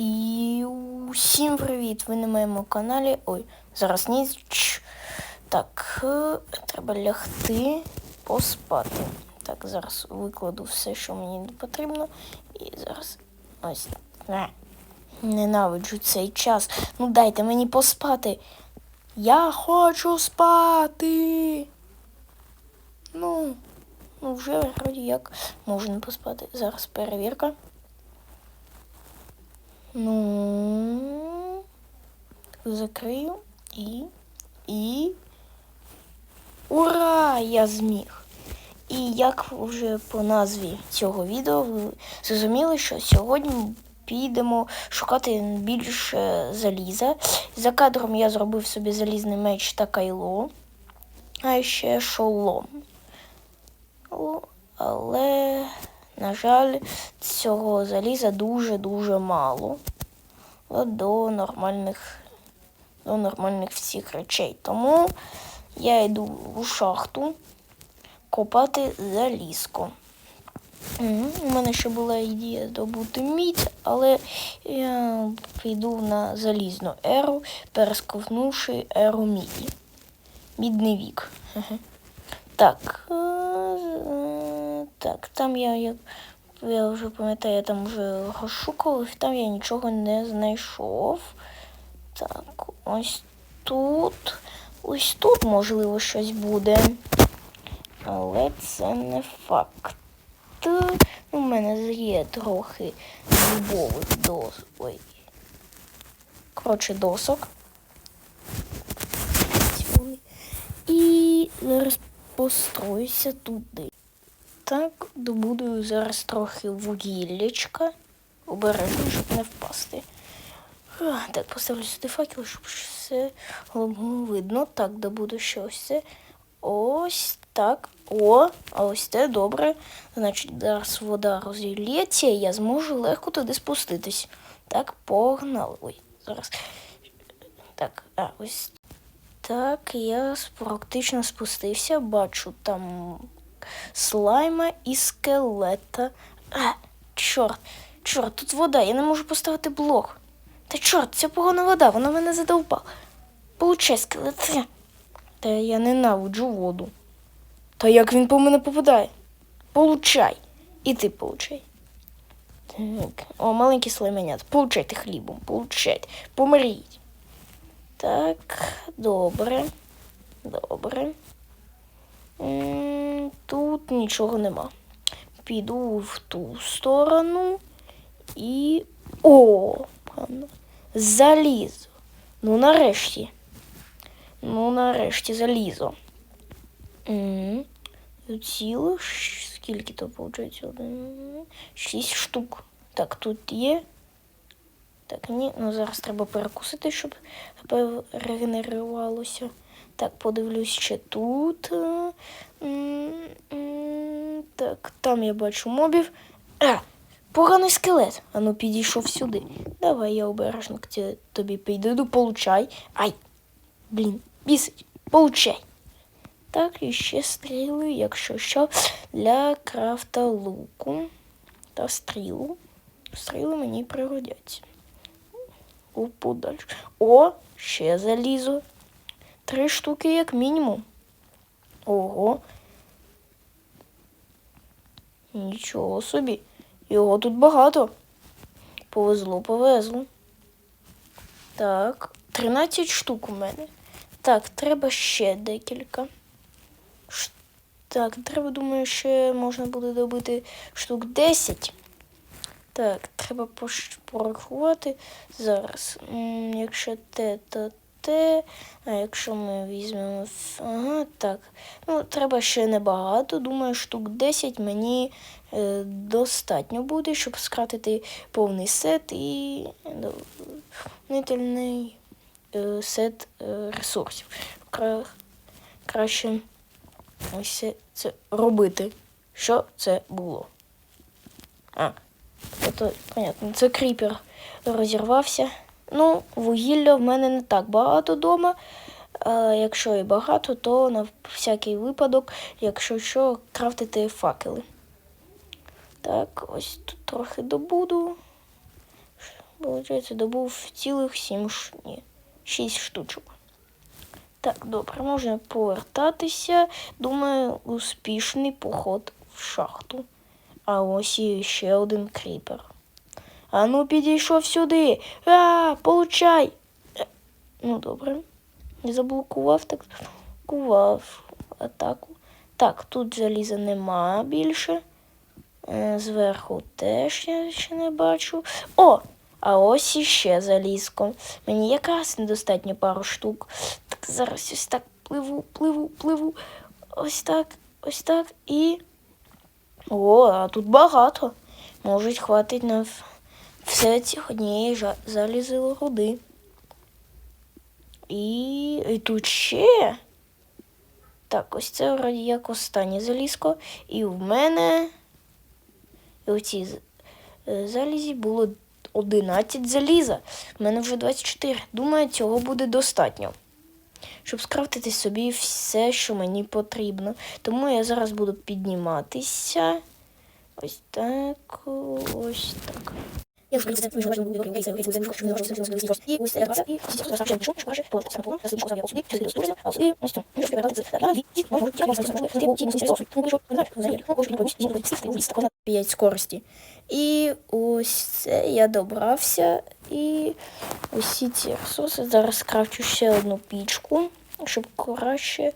І усім привіт! Ви на моєму каналі. Ой, зараз ніч. Так, е, треба лягти, поспати. Так, зараз викладу все, що мені потрібно. І зараз ось Ненавиджу цей час. Ну дайте мені поспати. Я хочу спати. Ну, ну вже вроді як можна поспати. Зараз перевірка. Ну, закрию і. І. Ура! Я зміг! І як вже по назві цього відео ви зрозуміли, що сьогодні підемо шукати більше заліза. За кадром я зробив собі залізний меч та кайло, а ще шолом. Але, на жаль, цього заліза дуже-дуже мало до нормальних, до нормальних всіх речей. Тому я йду у шахту копати залізко. Мгм, У мене ще була ідея здобути мідь, але я піду на залізну еру, пересковнувши еру міді. Мідний вік. Так. е, Так, там я, я, я вже пам'ятаю, я там вже розшукував, там я нічого не знайшов. Так, ось тут. Ось тут, можливо, щось буде. Але це не факт. У мене є трохи дубових дос. Ой. Коротше, досок. І зараз построюся туди. Так, добудую зараз трохи вугіллячка. Обережно, щоб не впасти. Так, поставлю сюди факел, щоб все було видно. Так, добуду ще ось це. Ось так. О, а ось це добре. Значить, зараз вода розілється, і я зможу легко туди спуститись. Так, погнали. Ой, зараз. Так, а ось так, я практично спустився, бачу там слайма і скелета. А, чорт, чорт, тут вода, я не можу поставити блок. Та чорт, ця погана вода, вона мене задовбала. Получай, скелет. Та я ненавиджу воду. Та як він по мене попадає? Получай. І ти получай. Так. О, маленький слайменят. Получайте хлібом, получайте. Помріть. Так, добре. Добре. Тут нічого нема. Піду в ту сторону і. О! Залізо. Ну, нарешті. Ну, нарешті залізо. Ш- скільки то виходить? Шість штук. Так, тут є. Так, ні, ну зараз треба перекусити, щоб регенерувалося. Так, подивлюсь ще тут. Е, Так, там я бачу мобів. А, поганий скелет. Ану, підійшов сюди. Давай я обережно к тобі підійду, получай. Ай! Блін, бісить. Получай. Так, і ще стріли, якщо що, для крафта луку та стрілу. Стріли мені пригодяться. У подальш. О, ще залізо. Три штуки, як мінімум. Ого. Нічого собі. Його тут багато. Повезло, повезло. Так, 13 штук у мене. Так, треба ще декілька. Ш- Так, треба, думаю, ще можна буде добити штук 10. Так, треба порахувати зараз. Якщо те, то те. А якщо ми візьмемо. Ага, так. Ну, треба ще небагато. Думаю, штук 10 мені е, достатньо буде, щоб скратити повний сет і доповнительний е, сет е, ресурсів. Кра- краще ось це- робити. Що це було? А, це, понятно, це кріпер розірвався. Ну, вугілля в мене не так багато вдома. Якщо і багато, то на всякий випадок, якщо що, крафтити факели. Так, ось тут трохи добуду. Виходить, добув цілих сім ш... Ні, шість штучок. Так, добре, можна повертатися. Думаю, успішний поход в шахту. А ось і ще один кріпер. А ну підійшов сюди. А, получай. Е, Ну, добре. Не заблокував, так заблокував атаку. Так, тут заліза нема більше. Е, Зверху теж я ще не бачу. О! А ось іще залізко. Мені якраз недостатньо пару штук. Так, зараз ось так пливу, пливу, пливу. Ось так, ось так і. О, а тут багато. Можуть хватить на в- все ці однієї жа- руди. І, і тут ще. Так, ось це вроді як останнє залізко. І в мене і у цій е, залізі було 11 заліза. В мене вже 24. Думаю, цього буде достатньо. Щоб скрафтити собі все, що мені потрібно. Тому я зараз буду підніматися. Ось так, ось так. Я вже важливо буде робити, це вже що не можу це зробити. І ось це якраз і всі просто що що каже, по саме по саме я сюди, сюди створюся, а сюди ось там. Можу передати це. Я і можу я можу це ти ті мусиш сосу. Ну що, знаєш, взагалі, ну кожен повість, знову сісти у ліс, 5 скорості. І ось це я добрався і усі ці ресурси зараз скрафчу ще одну пічку, щоб краще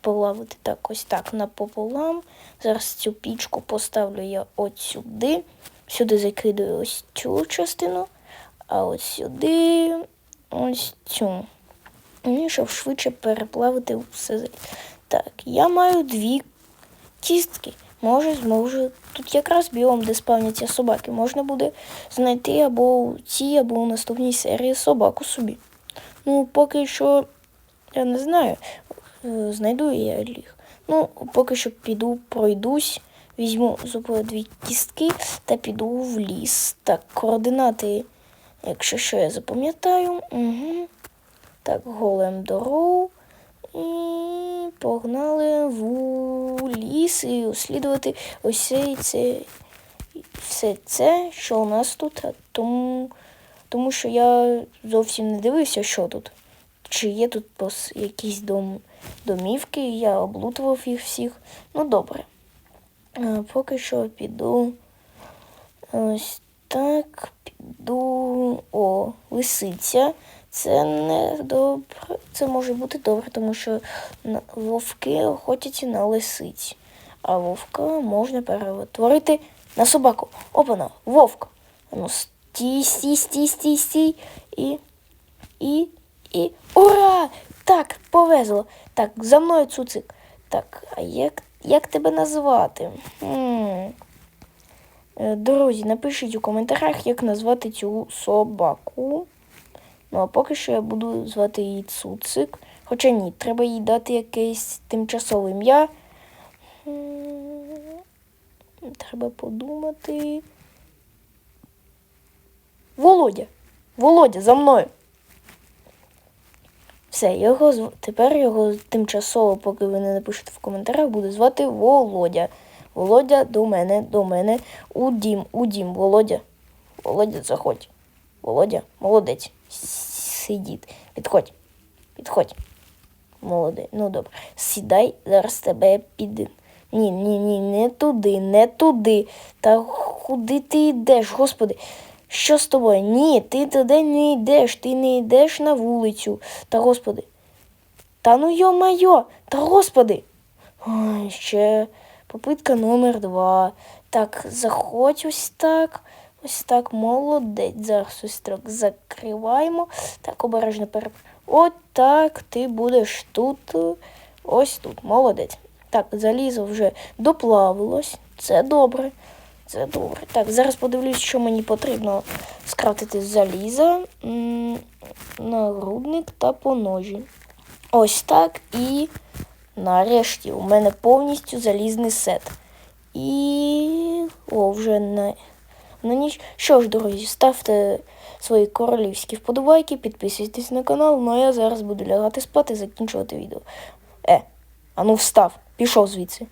полавити так ось так напополам. Зараз цю пічку поставлю я от сюди. Сюди закидаю ось цю частину, а от сюди ось цю. Ну, щоб швидше переплавити все. Так, я маю дві кістки. Може, зможу. Тут якраз біом, де спавняться собаки, можна буде знайти або у цій, або у наступній серії собаку собі. Ну, поки що, я не знаю, е, знайду я їх. Ну, поки що піду, пройдусь, візьму зубою дві кістки та піду в ліс. Так, координати, якщо що я запам'ятаю. Угу. Так, голем дорогу. І погнали в ліс і дослідувати ось це, все це, що у нас тут. Тому, тому що я зовсім не дивився, що тут. Чи є тут якісь дом, домівки, я облутував їх всіх. Ну, добре. А, поки що піду ось так, піду. О, лисиця. Це не добре. Це може бути добре, тому що вовки охотяться на лисиць. А вовка можна перетворити на собаку. Опана, вовк. Ну, стій, стій, стій, стій, стій. І. І. І. Ура! Так, повезло. Так, за мною цуцик. Так, а як, як тебе назвати? Е, Друзі, напишіть у коментарях, як назвати цю собаку. Ну, а поки що я буду звати її Цуцик. Хоча ні, треба їй дати якесь тимчасове ім'я. Треба подумати. Володя. Володя, за мною. Все, його зв... тепер його тимчасово, поки ви не напишете в коментарях, буду звати Володя. Володя до мене, до мене. У дім, у дім, Володя. Володя, заходь. Володя, молодець. Сидіть. Підходь. Підходь. Молодець. Ну добре. Сідай, зараз тебе піде. Ні, ні, ні, не туди, не туди. Та куди ти йдеш, господи? Що з тобою? Ні, ти туди не йдеш, ти не йдеш на вулицю. Та господи. Та ну йо-майо, та господи. Ой, ще попитка номер два. Так, заходь ось так. Ось так, молодець. Зараз ось так закриваємо. Так, обережно переп... От так ти будеш тут. Ось тут. Молодець. Так, залізо вже доплавилось. Це добре. Це добре. Так, зараз подивлюсь, що мені потрібно скрафтити заліза, нагрудник та поножі. Ось так. І нарешті у мене повністю залізний сет. І. О, вже на, на ніч. Що ж, друзі, ставте свої королівські вподобайки, підписуйтесь на канал, ну а я зараз буду лягати спати і закінчувати відео. Е, а ну встав, пішов звідси.